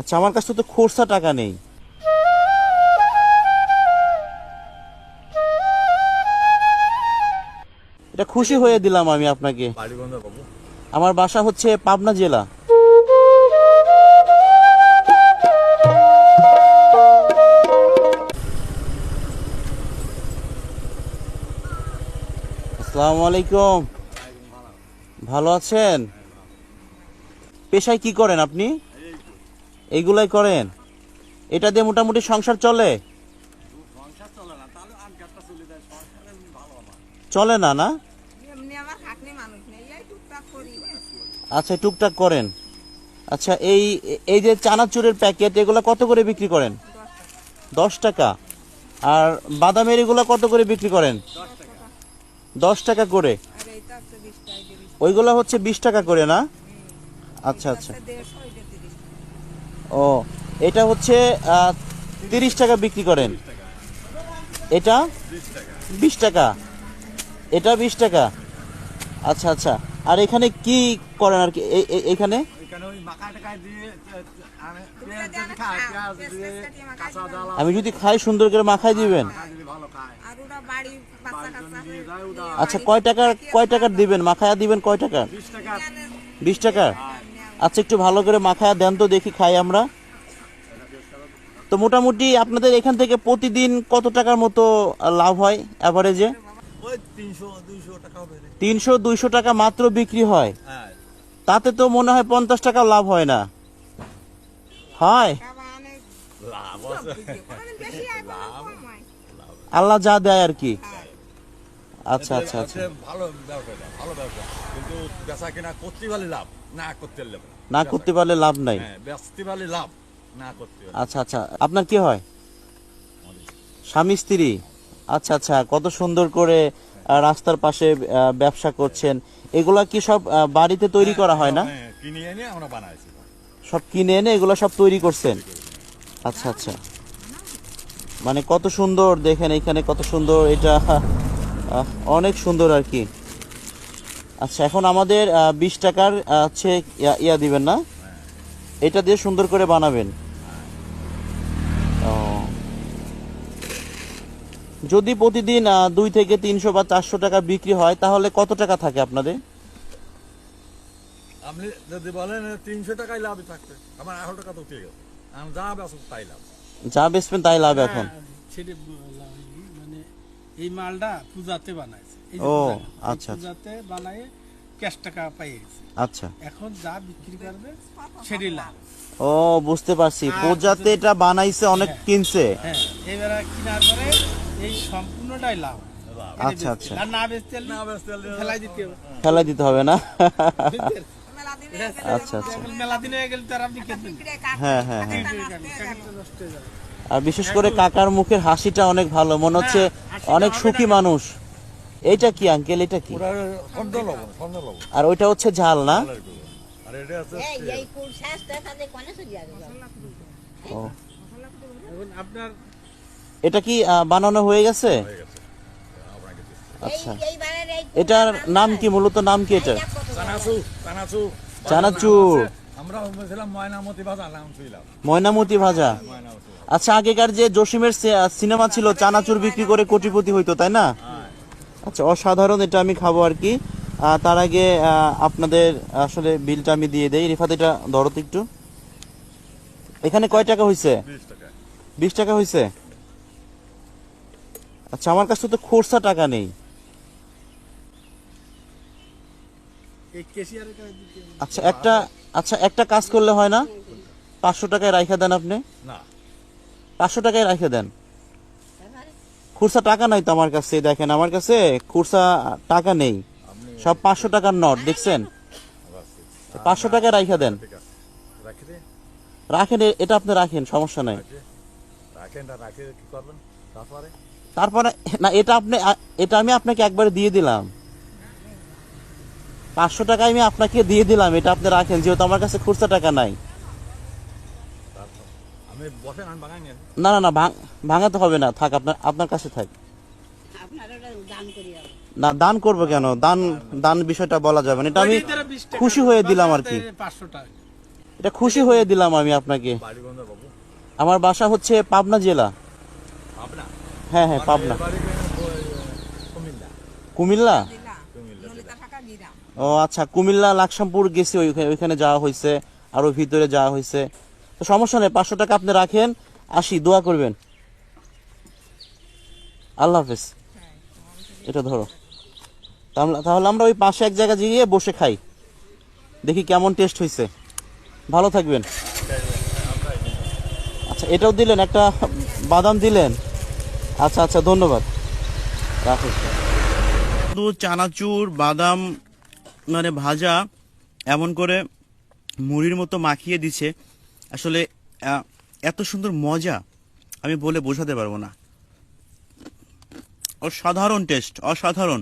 আচ্ছা আমার কাছে তো খরচা টাকা নেই। এটা খুশি হয়ে দিলাম আমি আপনাকে। আমার বাসা হচ্ছে পাবনা জেলা। আসসালামু আলাইকুম। ভালো আছেন? পেশায় কি করেন আপনি? এইগুলাই করেন। এটা দিয়ে মোটামুটি সংসার চলে? চলে না না এমনি আমার খাটনি মানুষ নেই এই টুকটাক করি। আচ্ছা টুকটাক করেন। আচ্ছা এই এই যে চানাচুরের প্যাকেট এগুলো কত করে বিক্রি করেন? দশ টাকা। আর বাদামের এগুলো কত করে বিক্রি করেন? দশ টাকা করে। ওইগুলো হচ্ছে বিশ টাকা করে না? আচ্ছা আচ্ছা টাকা দেড়শো এটা তিরিশ ও এটা হচ্ছে তিরিশ টাকা বিক্রি করেন। এটা বিশ টাকা। এটা বিশ টাকা। আচ্ছা আচ্ছা। আর এখানে কি করেন আর কি? এখানে? টাকা দিবেন। আমি যদি খাই সুন্দর করে মাখাই দিবেন? যায় ওটা আচ্ছা কয় টাকার কয় টাকার দিবেন? মাখায়া দিবেন কয় টাকার? টাকা বিশ টাকার। আচ্ছা একটু ভালো করে মাখায়া দেন তো দেখি খাই আমরা। তো মোটামুটি আপনাদের এখান থেকে প্রতিদিন কত টাকার মতো লাভ হয় অ্যাভারেজে তিনশো দুইশো টাকা মাত্র বিক্রি হয়। হ্যাঁ। তাতে তো মনে হয় পঞ্চাশ টাকা লাভ হয় না। হয়। আল্লাহ যা দেয় আর কি। আচ্ছা আচ্ছা আচ্ছা। ভালো ব্যবসা ভালো ব্যবসা। কিন্তু বেচা কিনা করতে পারলে লাভ। না করতে পারলে লাভ না করতে পারলে লাভ নাই? হ্যাঁ বেচতে পারলে লাভ না করতে আচ্ছা আচ্ছা। আপনার কি হয়? স্বামী স্ত্রী? আচ্ছা আচ্ছা। কত সুন্দর করে রাস্তার পাশে ব্যবসা করছেন। এগুলা কি সব বাড়িতে তৈরি করা হয় না? হ্যাঁ, কিনে এনে আমরা বানাইছি। সব কিনে এনে এগুলো সব তৈরি করছেন? আচ্ছা আচ্ছা। মানে কত সুন্দর দেখেন এখানে কত সুন্দর। এটা অনেক সুন্দর আর কি। আচ্ছা এখন আমাদের বিশ টাকার হচ্ছে ইয়া- ইয়া দিবেন না? এটা দিয়ে সুন্দর করে বানাবেন। ও। যদি প্রতিদিন দুই থেকে তিনশো বা চারশো টাকা বিক্রি হয় তাহলে কত টাকা থাকে আপনাদের? আপনি যদি বলেন তিনশো টাকাই লাভ থাকবে। আমার আঠারো টাকা তো উঠে গেছে। আমি যা তাই লাভ। যা বেচবেন তাই লাভ এখন? হ্যাঁ, সেটা মানে এই মালটা পূজাতে বানাইছে। ও, আচ্ছা, আচ্ছা। ক্যাশ টাকা আচ্ছা। এখন যা বিক্রি করবে সেটি লাভ। ও বুঝতে পারছি। পূজাতে এটা বানাইছে অনেক কিনছে। হ্যাঁ এবারে কেনার পরে এই সম্পূর্ণটাই লাভ। আচ্ছা, আচ্ছা। না বেচতে না বেচতে ফেলাই দিতে হবে। ফেলাই দিতে হবে না? আচ্ছা আচ্ছা। মেলা দিন হয়ে গেলে তার আপনি হ্যাঁ হ্যাঁ হ্যাঁ। হয়ে আর বিশেষ করে কাকার মুখের হাসিটা অনেক ভালো। মনে হচ্ছে অনেক সুখী মানুষ। এইটা কি আঙ্কেল এটা কি? আর ওইটা হচ্ছে ঝাল না? এটা এটা কি বানানো হয়ে গেছে? হয়ে। আচ্ছা। এটার নাম কি? মূলত নাম কি এটা চানাচু চানাচু চানাচুর ময়নামতি ভাজা আচ্ছা আগেকার যে জসিমের সিনেমা ছিল চানাচুর বিক্রি করে কোটিপতি হইতো তাই না? আচ্ছা অসাধারণ এটা আমি খাব আর কি। তার আগে আপনাদের আসলে বিলটা আমি দিয়ে দেই। রিফাত এটা ধরো তো একটু। এখানে কয় টাকা হয়েছে বিশ টাকা। হয়েছে আচ্ছা আমার কাছে তো খরচা টাকা নেই। আচ্ছা একটা আচ্ছা একটা কাজ করলে হয় না? পাঁচশো টাকায় রাইখা দেন আপনি। না। পাঁচশো টাকায় রাইখা দেন। খুরসা টাকা নাই তো আমার কাছে দেখেন আমার কাছে খুরসা টাকা নেই। সব পাঁচশো টাকার নোট দেখছেন? পাঁচশো টাকায় রাইখা দেন। রাখেন এটা আপনি রাখেন সমস্যা নাই। তারপরে? তারপরে না এটা আপনি এটা আমি আপনাকে একবারে দিয়ে দিলাম। পাঁচশো টাকা আমি আপনাকে দিয়ে দিলাম এটা আপনি রাখেন যেহেতু আমার কাছে খুচরা টাকা নাই তারপর আমি বসেন আমি বাগান নিয়ে না না না ভাঙ- ভাঙাতে হবে না থাক আপনার আপনার কাছে থাক। না দান করব কেন? দান দান বিষয়টা বলা যাবে না। এটা আমি ওইটার দ্বারা 20 টাকা, খুশি হয়ে দিলাম আর কি। এটা খুশি হয়ে দিলাম আমি আপনাকে। আমার বাসা হচ্ছে পাবনা জেলা। হ্যাঁ হ্যাঁ পাবনা। কুমিল্লা। ও আচ্ছা কুমিল্লা লাকসামপুর গেছি ওইখানে ওইখানে যাওয়া হয়েছে আরও ভিতরে যাওয়া হয়েছে তো সমস্যা নেই, পাঁচশো টাকা আপনি রাখেন, আসি, দোয়া করবেন। আল্লাহ হাফেজ। এটা ধরো। তাহলে আমরা ওই পাশে এক জায়গায় গিয়ে বসে খাই। দেখি কেমন টেস্ট হয়েছে ভালো থাকবেন। আচ্ছা এটাও দিলেন, একটা বাদাম দিলেন। আচ্ছা আচ্ছা ধন্যবাদ। রাখুন শুধু চানাচুর, বাদাম মানে ভাজা, এমন করে মুড়ির মতো মাখিয়ে দিছে। আসলে এত সুন্দর মজা আমি বলে বোঝাতে পারব না। অসাধারণ টেস্ট অসাধারণ।